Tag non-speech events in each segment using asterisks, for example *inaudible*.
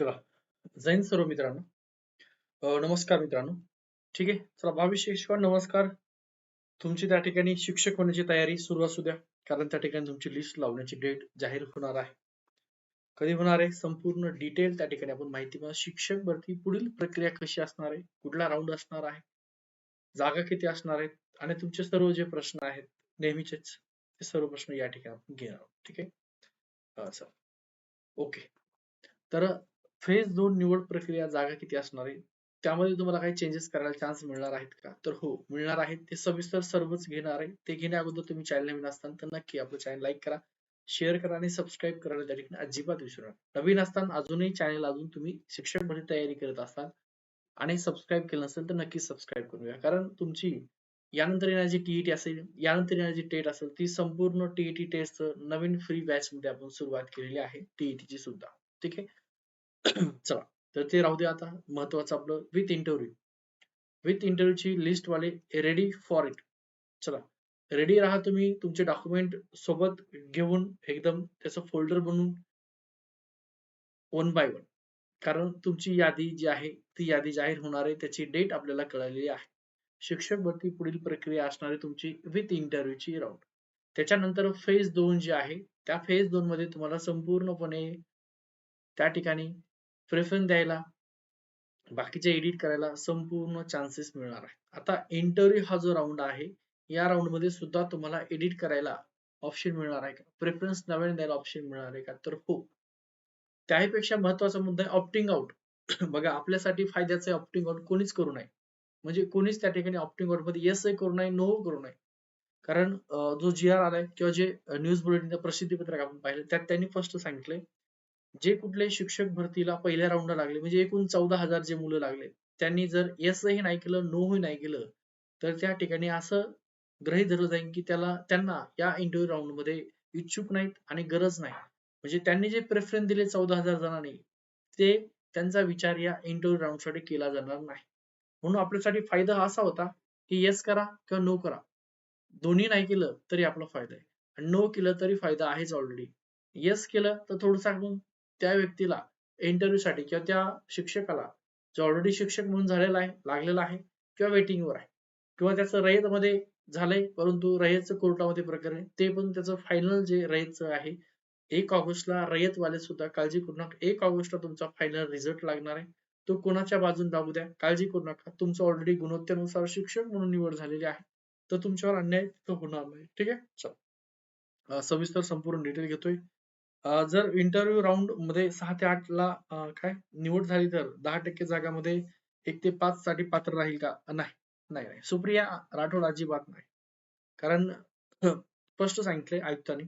चला जैन सर्व मित्रांनो. नमस्कार मित्रांनो. ठीक आहे? चला भावी शिक्षक नमस्कार. तुमची त्या ठिकाणी शिक्षक होण्याची तयारी सुरू असू द्या. कारण त्या ठिकाणी तुमची लिस्ट लावण्याची डेट जाहीर होणार आहे. कधी होणार आहे? संपूर्ण डिटेल त्या ठिकाणी आपण माहिती शिक्षक भरती पुढील प्रक्रिया कशी असणार आहे? कुठला राऊंड असणार आहे? जागा किती असणार आहेत? आणि तुमचे सर्व जे प्रश्न आहेत नेहमीचेच ते सर्व प्रश्न या ठिकाणी आपण घेणार आहोत. ठीक आहे? ओके. तर फेज दोन निवड प्रक्रिया जागा किती असणार आहे? त्यामध्ये तुम्हाला काही चेंजेस करायला चान्स मिळणार आहेत का? तर हो मिळणार आहेत. ते सविस्तर सर्वच घेणार आहे. ते घेण्या अगोदर तुम्ही चॅनल नवीन असताना तर नक्की आपलं चॅनल लाईक करा शेअर करा आणि सबस्क्राईब करायला त्या ठिकाणी अजिबात विसरू नका. नवीन असताना अजूनही चॅनल अजून तुम्ही शिक्षणमध्ये तयारी करत असाल आणि सबस्क्राईब केलं नसेल तर नक्की सबस्क्राईब करून घ्या. कारण तुमची यानंतर येणारी टीईटी असेल यानंतर येणारी टेट असेल ती संपूर्ण टीईटी टेस्ट नवीन फ्री बॅच मध्ये आपण सुरुवात केलेली आहे टीईटीची सुद्धा. ठीक आहे? *clears throat* चला तर ते राहू दे आता महत्वाचं आपलं विथ इंटरव्ह्यू विथ इंटरव्ह्यूची लिस्ट वाले रेडी फॉर इट चला रेडी राहा तुम्ही तुमचे डॉक्युमेंट सोबत घेऊन एकदम त्याचं फोल्डर बनवून वन बाय वन कारण तुमची यादी जी आहे ती यादी जाहीर होणार आहे त्याची डेट आपल्याला कळलेली आहे. शिक्षक भरती पुढील प्रक्रिया असणारी तुमची विथ इंटरव्ह्यूची राऊंड त्याच्यानंतर फेज दोन जी आहे त्या फेज दोन मध्ये तुम्हाला संपूर्णपणे त्या ठिकाणी प्रेफरन्स द्यायला बाकीचे एडिट करायला संपूर्ण चान्सेस मिळणार आहे आता इंटरव्ह्यू हा जो राऊंड आहे या राऊंडमध्ये सुद्धा तुम्हाला एडिट करायला ऑप्शन मिळणार आहे का? प्रेफरन्स नव्याने द्यायला ऑप्शन मिळणार आहे का? तर हो. त्याहीपेक्षा महत्त्वाचा मुद्दा आहे ऑप्टिंग आउट *clears throat* बघा आपल्यासाठी फायद्याचं आहे ऑप्टिंग आउट कोणीच करू नये. म्हणजे कोणीच त्या ठिकाणी ऑप्टिंग आउटमध्ये येस करू नये नो करू नये. कारण जो जी आर आलाय किंवा जे न्यूज बुलेटिन प्रसिद्धी पत्रक आपण पाहिलं त्यात त्यांनी फर्स्ट सांगितलंय जे कुठले शिक्षक भरतीला पहिल्या राऊंडला लागले म्हणजे एकूण चौदा हजार जे मुलं लागले त्यांनी जर येसही नाही केलं नोही नाही केलं तर त्या ठिकाणी असं गृहीत धरलं जाईल की त्याला त्यांना या इंटरव्ह्यू राऊंडमध्ये इच्छुक नाहीत आणि गरज नाही. म्हणजे त्यांनी जे प्रेफरन्स दिले चौदा हजार जणांनी ते त्यांचा विचार या इंटरव्ह्यू राऊंडसाठी केला जाणार नाही. म्हणून आपल्यासाठी फायदा असा होता की येस करा किंवा नो करा. दोन्ही नाही केलं तरी आपला फायदा आहे. आणि नो केलं तरी फायदा आहेच ऑलरेडी येस केलं तर थोडंसं आपण त्या व्यक्तीला इंटरव्ह्यूसाठी किंवा त्या शिक्षकाला जो ऑलरेडी शिक्षक म्हणून झालेला आहे लागलेला आहे किंवा वेटिंगवर आहे किंवा त्याचं रयत मध्ये झालंय परंतु रयतचं कोर्टामध्ये प्रकरण ते पण त्याचं फायनल जे रयतचं आहे एक ऑगस्टला रयतवाले सुद्धा काळजी करू नका. एक ऑगस्टला तुमचा फायनल रिझल्ट लागणार आहे. तो कोणाच्या बाजून दाबू द्या काळजी करू नका. तुमचं ऑलरेडी गुणवत्तेनुसार शिक्षक म्हणून निवड झालेली आहे तर तुमच्यावर अन्याय होणार नाही. ठीक आहे? चल. सविस्तर संपूर्ण डिटेल घेतोय. जर इंटरव्ह्यू राऊंडमध्ये सहा ते आठ ला काय निवड झाली तर दहा टक्के जागामध्ये एक ते पाच साठी पात्र राहील का? नाही. नाही नाही. सुप्रिया राठोड अजिबात नाही. कारण स्पष्ट सांगितलंय आयुक्तांनी.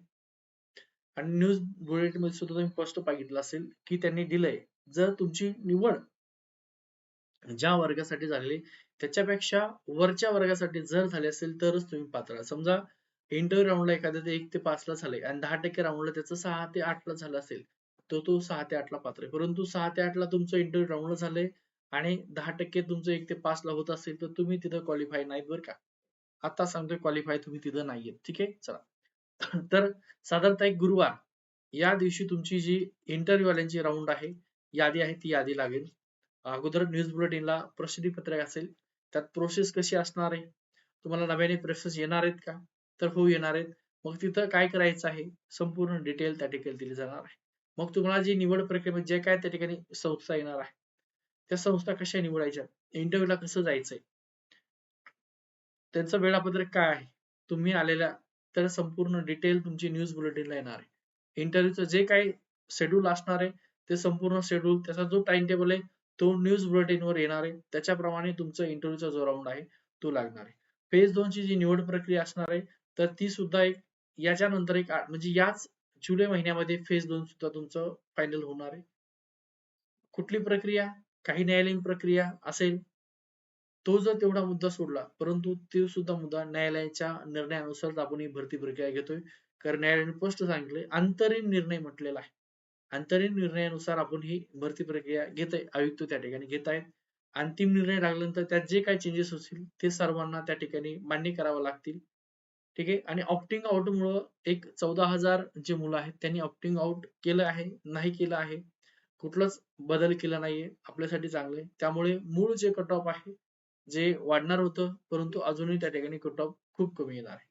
आणि न्यूज बुलेटिनमध्ये सुद्धा तुम्ही स्पष्ट पाहिलं असेल की त्यांनी दिलंय. जर तुमची निवड ज्या वर्गासाठी झालेली त्याच्यापेक्षा वरच्या वर्गासाठी जर झाले असेल तरच तुम्ही पात्र. समजा इंटर राऊंडला एखाद्या एक ते पाच ला झालंय. आणि दहा टक्के राऊंडला त्याचं सहा ते आठ ला झालं असेल तर तो सहा ते आठ ला पात्र आहे. परंतु सहा ते आठ ला तुमचं इंटर राऊंडला झालंय आणि दहा टक्के तुमचं एक ते पाच ला होत असेल तर तुम्ही तिथं क्वालिफाय नाहीत बरं का. आता सांगतोय क्वालिफाय तुम्ही तिथं नाहीयेत. ठीक आहे? चला. *coughs* तर साधारणतः एक गुरुवार या दिवशी तुमची जी इंटरव्ह्यूवाल्यांची राऊंड आहे यादी आहे ती यादी लागेल. अगोदर न्यूज बुलेटिनला प्रसिद्धी पत्रक असेल. त्यात प्रोसेस कशी असणार आहे? तुम्हाला नव्याने प्रोसेस येणार आहेत का? तर होऊ येणार आहेत. मग तिथं काय करायचं आहे? संपूर्ण डिटेल त्या ठिकाणी दिली जाणार आहे. मग तुम्हाला जी निवड प्रक्रिया जे काय त्या ठिकाणी संस्था येणार आहे त्या संस्था कशा निवडायच्या? इंटरव्ह्यूला कसं जायचंय? त्यांचं वेळापत्रक काय आहे? तुम्ही आलेल्या तर संपूर्ण डिटेल तुमची न्यूज बुलेटिनला येणार आहे. इंटरव्ह्यूचं जे काही शेड्यूल असणार आहे ते संपूर्ण शेड्यूल त्याचा जो टाइम टेबल आहे तो न्यूज बुलेटिनवर येणार आहे. त्याच्याप्रमाणे तुमचा इंटरव्ह्यूचा जो राऊंड आहे तो लागणार आहे. फेज दोनची जी निवड प्रक्रिया असणार आहे तर ती सुद्धा एक याच्यानंतर एक म्हणजे याच जुलै महिन्यामध्ये फेज दोन सुद्धा तुमचं फायनल होणार आहे. कुठली प्रक्रिया? काही न्यायालयीन प्रक्रिया असेल तो जर तेवढा मुद्दा सोडला परंतु तो सुद्धा मुद्दा न्यायालयाच्या निर्णयानुसार आपण ही भरती प्रक्रिया घेतोय. कारण न्यायालयाने स्पष्ट सांगितले अंतरिम निर्णय म्हटलेला आहे. अंतरिम निर्णयानुसार आपण ही भरती प्रक्रिया घेत आहे आयुक्त त्या ठिकाणी घेत आहेत अंतिम निर्णय लागल्यानंतर त्यात जे काही चेंजेस होतील ते सर्वांना त्या ठिकाणी मान्य करावं लागतील. ठीक आहे? आणि ऑप्टिंग आउट मुळे एक चौदा हजार जे मुलं आहेत त्यांनी ऑप्टिंग आउट केलं आहे नाही केलं आहे. कुठलाच बदल केला नाहीये. आपल्यासाठी चांगलं आहे त्यामुळे मूळ जे कट ऑफ आहे जे वाढणार होतं परंतु अजूनही त्या ठिकाणी कट ऑफ खूप कमी येणार आहे.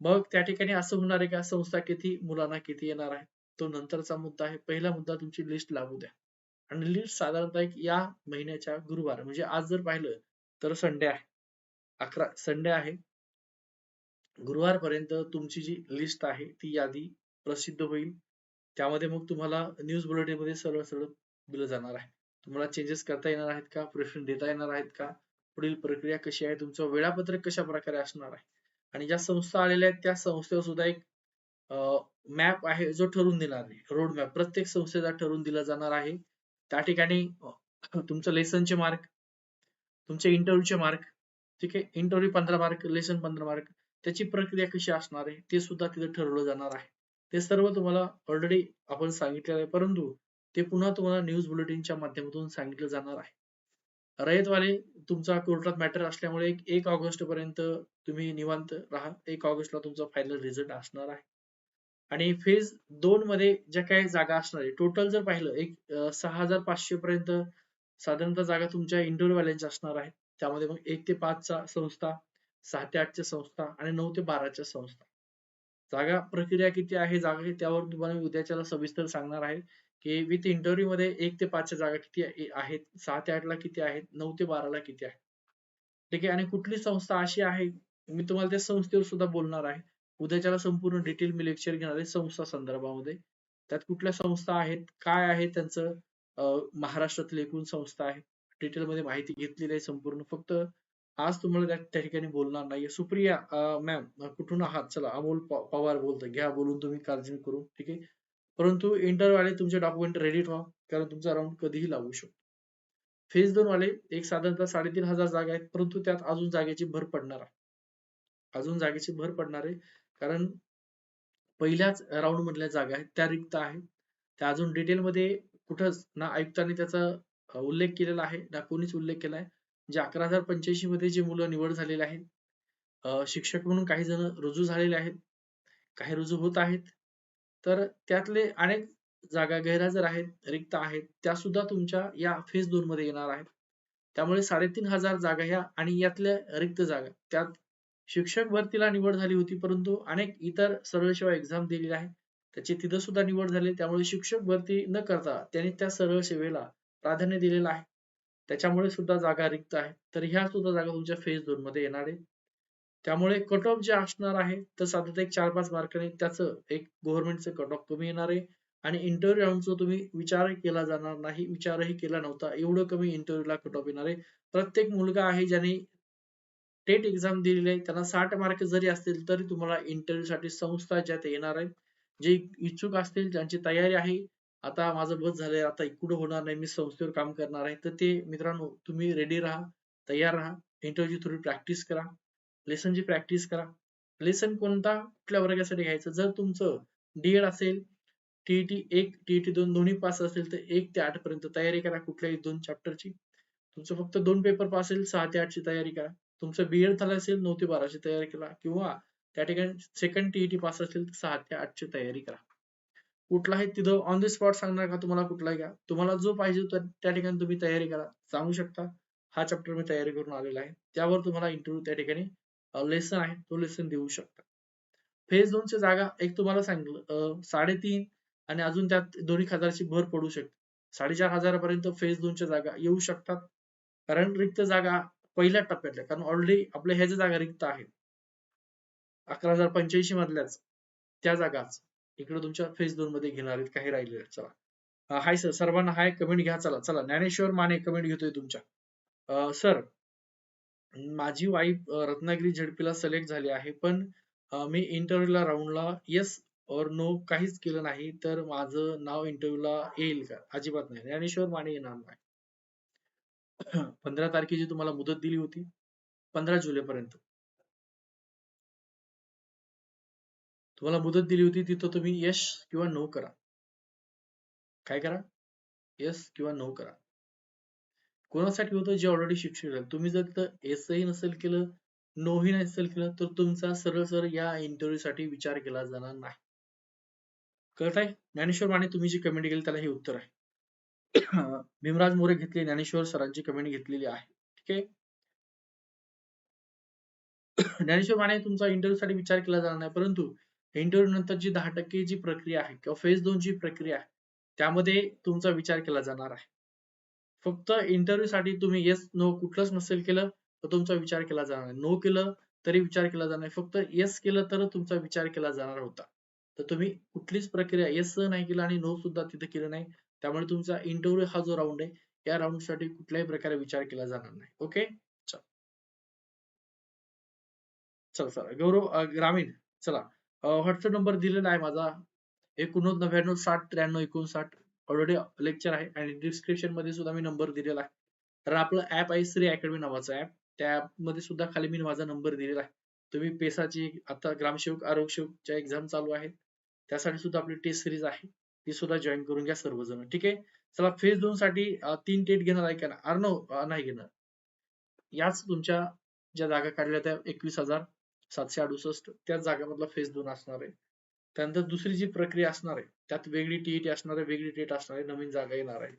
मग त्या ठिकाणी असं होणार आहे का? संस्था किती मुलांना किती येणार आहे? तो नंतरचा मुद्दा आहे. पहिला मुद्दा तुमची लिस्ट लागू द्या. आणि लिस्ट साधारणतः एक या महिन्याच्या गुरुवार म्हणजे आज जर पाहिलं तर संडे आहे. अकरा संडे आहे. गुरुवारपर्यंत तुमची जी लिस्ट आहे ती यादी प्रसिद्ध होईल. त्यामध्ये मग तुम्हाला न्यूज बुलेटिनमध्ये सरळ सरळ दिलं जाणार आहे. तुम्हाला चेंजेस करता येणार आहेत का? प्रेफरन्स देता येणार आहेत का? पुढील प्रक्रिया कशी आहे? तुमचं वेळापत्रक कशा प्रकारे असणार आहे? आणि ज्या संस्था आलेल्या आहेत त्या संस्थेवर सुद्धा एक मॅप आहे जो ठरवून देणार आहे. रोड मॅप प्रत्येक संस्थेचा ठरवून दिला जाणार आहे. त्या ठिकाणी तुमचं लेसनचे मार्क तुमचे इंटरव्ह्यूचे मार्क ठीक आहे? इंटरव्ह्यू पंधरा मार्क लेसन पंधरा मार्क त्याची प्रक्रिया कशी असणार आहे ते सुद्धा तिथे ठरवलं जाणार आहे. ते सर्व तुम्हाला ऑलरेडी आपण सांगितलेलं आहे परंतु ते पुन्हा तुम्हाला न्यूज बुलेटिनच्या माध्यमातून सांगितलं जाणार आहे. रयतवाले तुमचा कोर्टात मॅटर असल्यामुळे एक ऑगस्ट पर्यंत तुम्ही निवांत राहा. एक ऑगस्टला तुमचा फायनल रिझल्ट असणार आहे. आणि फेज दोन मध्ये ज्या काही जागा असणार आहे टोटल जर पाहिलं एक सहा हजार पाचशे पर्यंत साधारणतः जागा तुमच्या इंडोर वाल्यांच्या असणार आहेत. त्यामध्ये मग एक ते पाचचा संस्था सहा ते आठच्या संस्था आणि नऊ ते बाराच्या संस्था. जागा प्रक्रिया किती आहे? जागा त्यावर तुम्हाला उद्याच्याला सविस्तर सांगणार आहे की विथ इंटरव्ह्यू मध्ये एक ते पाचच्या जागा किती आहेत? सहा ते आठला किती आहेत? नऊ ते बाराला किती आहे ठीक आहे? आणि कुठली संस्था अशी आहे? मी तुम्हाला त्या संस्थेवर सुद्धा बोलणार आहे. उद्याच्याला संपूर्ण डिटेल मी लेक्चर घेणार आहे संस्था संदर्भामध्ये. त्यात कुठल्या संस्था आहेत? काय आहे त्यांचं महाराष्ट्रातील एकूण संस्था आहे? डिटेलमध्ये माहिती घेतलेली आहे संपूर्ण. फक्त आज तुम्हाला त्या ठिकाणी बोलणार नाहीये. सुप्रिया मॅम कुठून आहात? चला अमोल पवार बोलतोय. घ्या बोलून तुम्ही काळजी करू ठीक आहे? परंतु इंटरव्ह्यू आले तुमचे डॉक्युमेंट रेडी ठेवा कारण तुमचा राऊंड कधीही लागू शकतो. फेज दोन वाले एक साधारणतः साडेतीन हजार जागा आहेत परंतु त्यात अजून जागेची भर पडणार आहे. अजून जागेची भर पडणार आहे कारण पहिल्याच राऊंड मधल्या जागा आहेत त्या रिक्त आहेत. त्या अजून डिटेल मध्ये कुठंच ना आयुक्तांनी त्याचा उल्लेख केलेला आहे ना कोणीच उल्लेख केला आहे जे अकरा हजार पंच्याऐंशी मध्ये जे मुलं निवड झालेले आहेत शिक्षक म्हणून काही जण रुजू झालेले आहेत काही रुजू होत आहेत तर त्यातले अनेक जागा गैरहजर आहेत रिक्त आहेत त्या सुद्धा तुमच्या या फेज दोन मध्ये येणार आहेत. त्यामुळे साडेतीन हजार जागा ह्या आणि यातल्या रिक्त जागा त्यात शिक्षक भरतीला निवड झाली होती परंतु अनेक इतर सरळ सेवा एक्झाम दिलेली आहे त्याची तिथं सुद्धा निवड झाली त्यामुळे शिक्षक भरती न करता त्यांनी त्या सरळ सेवेला प्राधान्य दिलेलं आहे. त्याच्यामुळे सुद्धा जागा रिक्त आहे. तर ह्या सुद्धा जागा तुमच्या फेज दोन मध्ये येणार आहे. त्यामुळे कट ऑफ जे असणार आहे तर साधारण एक चार पाच मार्काने त्याचं एक गव्हर्नमेंटचं कट ऑफ कमी येणार आहे. आणि इंटरव्ह्यू राऊंडचा तुम्ही विचारही केला जाणार नाही विचारही केला नव्हता. एवढं कमी इंटरव्ह्यूला कट ऑफ येणार आहे. प्रत्येक मुलगा आहे ज्याने टेट एक्झाम दिलेली आहे त्यांना साठ मार्क जरी असतील तरी तुम्हाला इंटरव्ह्यू साठी संस्था ज्यात येणार आहे. जे इच्छुक असतील ज्यांची तयारी आहे आता माझं बस झालंय आता इकडं होणार नाही मी संस्थेवर काम करणार आहे. तर ते मित्रांनो तुम्ही रेडी राहा तयार राहा. इंटरव्ह्यू थोडी प्रॅक्टिस करा. लेसनची प्रॅक्टिस करा. लेसन कोणता? कुठल्या वर्गासाठी घ्यायचं? जर तुमचं डीएड असेल टीईटी एक टीईटी दोन दोन्ही पास असेल तर एक ते आठ पर्यंत तयारी करा कुठल्याही दोन चॅप्टरची तुमचं फक्त दोन पेपर पास असेल सहा ते आठची तयारी करा. तुमचं बीएड झालं असेल नऊ ते बाराची तयारी करा. किंवा त्या ठिकाणी सेकंड टीईटी पास असेल तर सहा ते आठची तयारी करा. कुठलाही तिथं ऑन द स्पॉट सांगणार का तुम्हाला कुठलाही घ्या? तुम्हाला जो पाहिजे त्या ठिकाणी तुम्ही तयारी करा. सांगू शकता हा चॅप्टर मी तयारी करून आलेला आहे. त्यावर तुम्हाला इंटरव्ह्यू त्या ठिकाणी लेसन आहे. तो लेसन देऊ शकता. फेज च्या जागा एक तुम्हाला सांगितलं साडेतीन आणि अजून त्यात दोन्ही हजारची भर पडू शकते. साडेचार हजारापर्यंत फेज दोनच्या जागा येऊ शकतात. कारण रिक्त जागा पहिल्या टप्प्यातल्या कारण ऑलरेडी आपल्या ह्या ज्या जागा रिक्त आहेत. अकरा हजार पंच्याऐंशी मधल्याच त्या जागाच. इकडे तुमच्या फेज दोन मध्ये घेणार आहेत काही राहिले चला. हाय सर सर्वांना हाय कमेंट घ्या चला चला. ज्ञानेश्वर माने कमेंट घेतोय तुमच्या. सर माझी वाईफ रत्नागिरी झडपीला सिलेक्ट झाली आहे पण मी इंटरव्ह्यूला राऊंडला येस और नो काहीच केलं नाही तर माझं नाव इंटरव्ह्यूला येईल का? अजिबात नाही. ज्ञानेश्वर माने येणार नाही. *clears throat* पंधरा तारखेची तुम्हाला मुदत दिली होती. पंधरा जुलै तुम्हाला मुदत दिली होती तिथं तुम्ही यश किंवा नो करा. काय करा? यस किंवा नो करा. कोणासाठी होतं? जे ऑलरेडी शिक्षित झाले तुम्ही जर एसही नसेल केलं नोही नसेल केलं तर तुमचा सरळ सरळ या इंटरव्ह्यू साठी विचार केला जाणार नाही. कळत आहे? ज्ञानेश्वर माने तुम्ही जी कमेंट केली त्याला हे उत्तर आहे. *coughs* भीमराज मोरे घेतले ज्ञानेश्वर सरांची कमेंट घेतलेली आहे. ठीक आहे? *coughs* ज्ञानेश्वर माने तुमचा इंटरव्ह्यू साठी विचार केला जाणार नाही परंतु इंटरव्ह्यू नंतर जी दहा टक्के जी प्रक्रिया आहे किंवा फेज दोनची प्रक्रिया आहे त्यामध्ये तुमचा विचार केला जाणार आहे. फक्त इंटरव्ह्यू साठी तुम्ही येस नो कुठलंच नसेल केलं तर तुमचा विचार केला जाणार नाही. नो केलं तरी विचार केला जाणार फक्त येस केलं तर तुमचा विचार केला जाणार होता. तर तुम्ही कुठलीच प्रक्रिया येस नाही केलं आणि नो सुद्धा तिथे केलं नाही त्यामुळे तुमचा इंटरव्ह्यू हा जो राऊंड आहे या राऊंडसाठी कुठल्याही प्रकारे विचार केला जाणार नाही. ओके चल. चल चला. गौरव ग्रामीण चला. व्हॉट्सअप नंबर दिलेला आहे माझा. एकोणनव्वद नव्याण्णव साठ त्र्याण्णव एकोणसाठ. ऑलरेडी लेक्चर आहे आणि डिस्क्रिप्शनमध्ये सुद्धा मी नंबर दिलेला आहे. तर आपलं ऍप आहे श्री अकॅडमी नावाचं ऍप त्या ऍपमध्ये सुद्धा खाली मी माझा नंबर दिलेला आहे. तुम्ही पेसाची आता ग्रामसेवक आरोग्यसेवकच्या एक्झाम चालू आहेत. त्यासाठी सुद्धा आपली टेस्ट सिरीज आहे. ती सुद्धा जॉईन करून घ्या सर्वजण. ठीक आहे? चला फेज दोन साठी तीन टेट घेणार आहे का? अर्णव नाही घेणार. याच तुमच्या ज्या जागा काढल्या त्या एकवीस हजार. सातशे अडुसष्ट त्याच जागेमधला फेज दोन असणार आहे. त्यानंतर दुसरी जी प्रक्रिया असणार आहे त्यात वेगळी टीईटी असणार आहे वेगळी टेट असणार आहे नवीन जागा येणार आहे.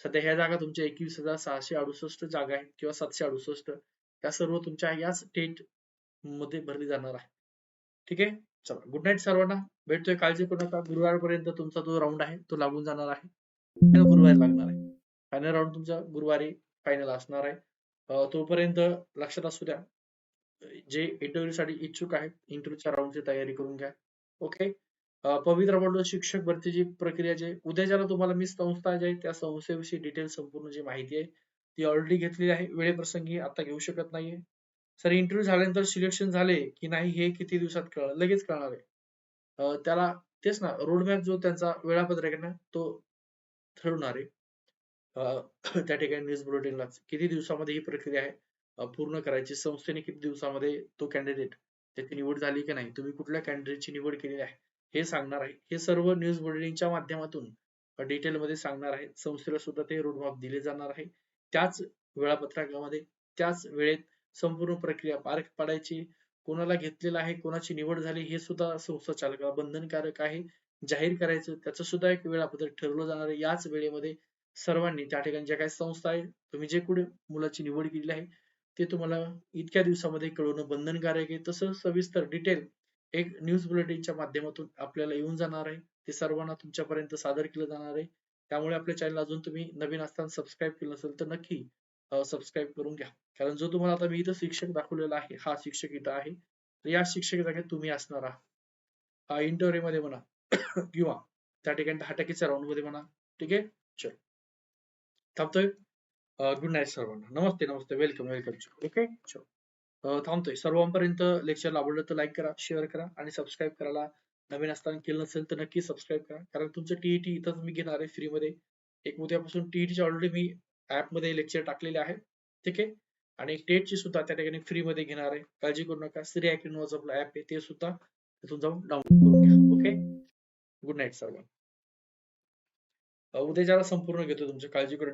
सध्या ह्या जागा तुमच्या एकवीस हजार सहाशे अडुसष्ट जागा आहेत किंवा सातशे अडुसष्ट या सर्व तुमच्या याच टेटमध्ये भरली जाणार आहे. ठीक आहे? चला गुड नाईट सर्वांना. भेटतोय काळजी करू नका. गुरुवारपर्यंत तुमचा जो राऊंड आहे तो लागून जाणार आहे. गुरुवारी लागणार आहे. फायनल राऊंड तुमचा गुरुवारी फायनल असणार आहे. तोपर्यंत लक्षात असू द्या. जे इंटरव्ह्यू साठी इच्छुक आहेत इंटरव्ह्यूच्या राऊंडची तयारी करून घ्या. ओके पवित्र मंडळ शिक्षक भरतीची प्रक्रिया जे उद्या ज्याला तुम्हाला मी संस्था जे आहे त्या संस्थेविषयी डिटेल संपूर्ण जी माहिती आहे ती ऑलरेडी घेतलेली आहे. वेळेप्रसंगी आता घेऊ शकत नाहीये. सर इंटरव्ह्यू झाल्यानंतर सिलेक्शन झाले की नाही हे किती दिवसात कळ लगेच कळणार आहे. त्याला तेच ना रोडमॅप जो त्यांचा वेळापत्रक आहे ना तो ठरवणार आहे. *clears throat* त्या ठिकाणी न्यूज बुलेटिनला किती दिवसामध्ये ही प्रक्रिया आहे पूर्ण करायची. संस्थेने किती दिवसामध्ये तो कॅन्डिडेट त्याची निवड झाली की नाही तुम्ही कुठल्या कॅन्डिडेटची निवड केलेली आहे हे सांगणार आहे. हे सर्व न्यूज बुलेटिनच्या माध्यमातून डिटेलमध्ये सांगणार आहे. संस्थेला सुद्धा ते रोडमॅप दिले जाणार आहे. त्याच वेळापत्रकामध्ये त्याच वेळेत संपूर्ण प्रक्रिया पार पाडायची कोणाला घेतलेलं आहे कोणाची निवड झाली हे सुद्धा संस्था चालकाला बंधनकारक आहे जाहीर करायचं त्याचं सुद्धा एक वेळापत्रक ठरवलं जाणार आहे. याच वेळेमध्ये सर्वांनी त्या ठिकाणी ज्या काही संस्था आहे तुम्ही जे कुठे मुलाची निवड केलेली आहे ते तुम्हाला इतक्या दिवसामध्ये कळवणं बंधनकारक आहे. तसं सविस्तर डिटेल एक न्यूज बुलेटिनच्या माध्यमातून आपल्याला येऊन जाणार आहे. ते सर्वांना तुमच्यापर्यंत सादर केलं जाणार आहे. त्यामुळे आपल्या चॅनल अजून तुम्ही नवीन असताना सबस्क्राईब केलं नसेल तर नक्की सबस्क्राईब करून घ्या. कारण जो तुम्हाला आता मी इथं शिक्षक दाखवलेला आहे हा शिक्षक इथं आहे. तर या शिक्षक जागेत तुम्ही असणार आहात. हा इंटरव्ह्यू मध्ये म्हणा *coughs* किंवा त्या ठिकाणी दहा टक्केच्या राऊंडमध्ये म्हणा. ठीक आहे? चल. थांबतोय? गुड नाईट सर्वांना. नमस्ते नमस्ते. वेलकम वेलकम ओके थांबतोय. सर्वांपर्यंत लेक्चर आवडलं तर लाईक करा शेअर करा आणि सबस्क्राईब करायला नवीन असताना केलं नसेल तर नक्की सबस्क्राईब करा. कारण तुमचं टीईटी इथंच मी घेणार आहे फ्री मध्ये. एक उद्यापासून टीईटीचे ऑलरेडी मी ऍपमध्ये लेक्चर टाकलेले आहे ठीक आहे? आणि टेटची सुद्धा त्या ठिकाणी फ्री मध्ये घेणार आहे. काळजी करू नका. श्री अकॅडमी आपलं ऍप आहे ते सुद्धा तिथून जाऊन डाउनलोड करून घ्या. ओके गुड नाईट सर्वांना. उद्या ज्याला संपूर्ण घेतो तुमची. काळजी करून